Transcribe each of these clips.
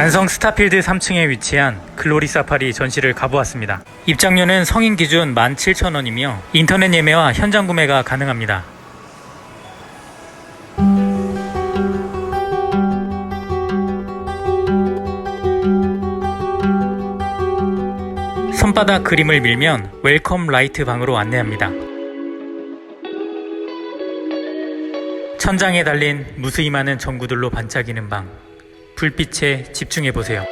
안성 스타필드 3층에 위치한 글로리 사파리 전시를 가보았습니다. 입장료는 성인 기준 17,000원이며 인터넷 예매와 현장 구매가 가능합니다. 손바닥 그림을 밀면 웰컴 라이트 방으로 안내합니다. 천장에 달린 무수히 많은 전구들로 반짝이는 방. 불빛에 집중해 보세요.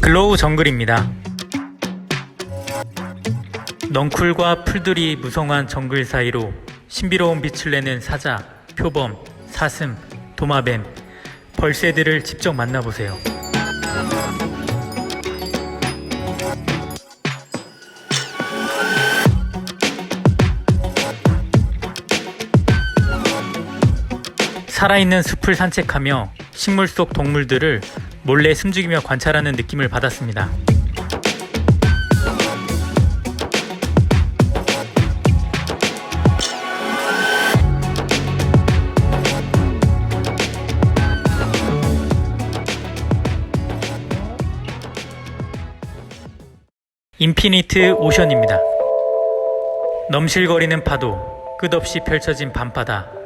글로우 정글입니다. 넝쿨과 풀들이 무성한 정글 사이로 신비로운 빛을 내는 사자, 표범, 사슴, 도마뱀, 벌새들을 직접 만나보세요. 살아있는 숲을 산책하며 식물 속 동물들을 몰래 숨죽이며 관찰하는 느낌을 받았습니다. 인피니트 오션입니다. 넘실거리는 파도, 끝없이 펼쳐진 밤바다,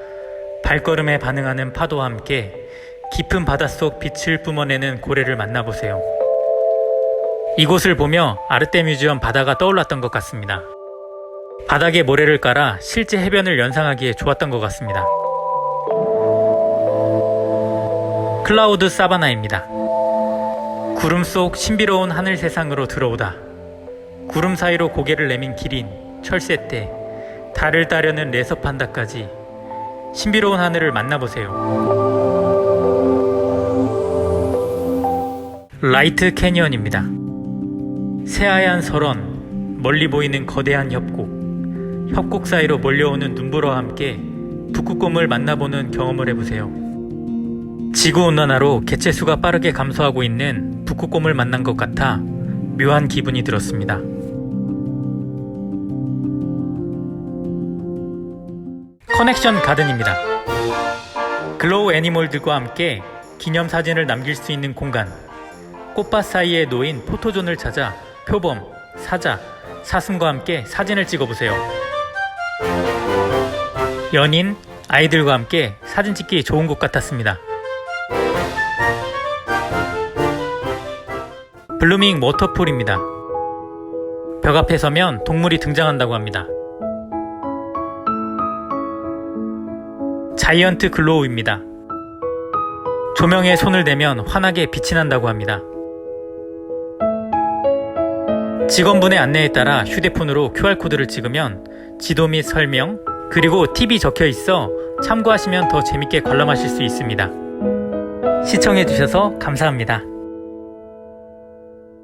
발걸음에 반응하는 파도와 함께 깊은 바닷속 빛을 뿜어내는 고래를 만나보세요. 이곳을 보며 아르떼 뮤지엄 바다가 떠올랐던 것 같습니다. 바닥에 모래를 깔아 실제 해변을 연상하기에 좋았던 것 같습니다. 클라우드 사바나입니다. 구름 속 신비로운 하늘 세상으로 들어오다. 구름 사이로 고개를 내민 기린, 철새떼, 달을 따려는 레서 판다까지 신비로운 하늘을 만나보세요. 라이트 캐니언입니다. 새하얀 설원, 멀리 보이는 거대한 협곡, 협곡 사이로 몰려오는 눈보라와 함께 북극곰을 만나보는 경험을 해보세요. 지구온난화로 개체수가 빠르게 감소하고 있는 북극곰을 만난 것 같아 묘한 기분이 들었습니다. 커넥션 가든입니다. 글로우 애니멀들과 함께 기념 사진을 남길 수 있는 공간. 꽃밭 사이에 놓인 포토존을 찾아 표범, 사자, 사슴과 함께 사진을 찍어보세요. 연인, 아이들과 함께 사진 찍기 좋은 곳 같았습니다. 블루밍 워터풀입니다. 벽 앞에 서면 동물이 등장한다고 합니다. 자이언트 글로우입니다. 조명에 손을 대면 환하게 빛이 난다고 합니다. 직원분의 안내에 따라 휴대폰으로 QR코드를 찍으면 지도 및 설명, 그리고 팁이 적혀 있어 참고하시면 더 재밌게 관람하실 수 있습니다. 시청해주셔서 감사합니다.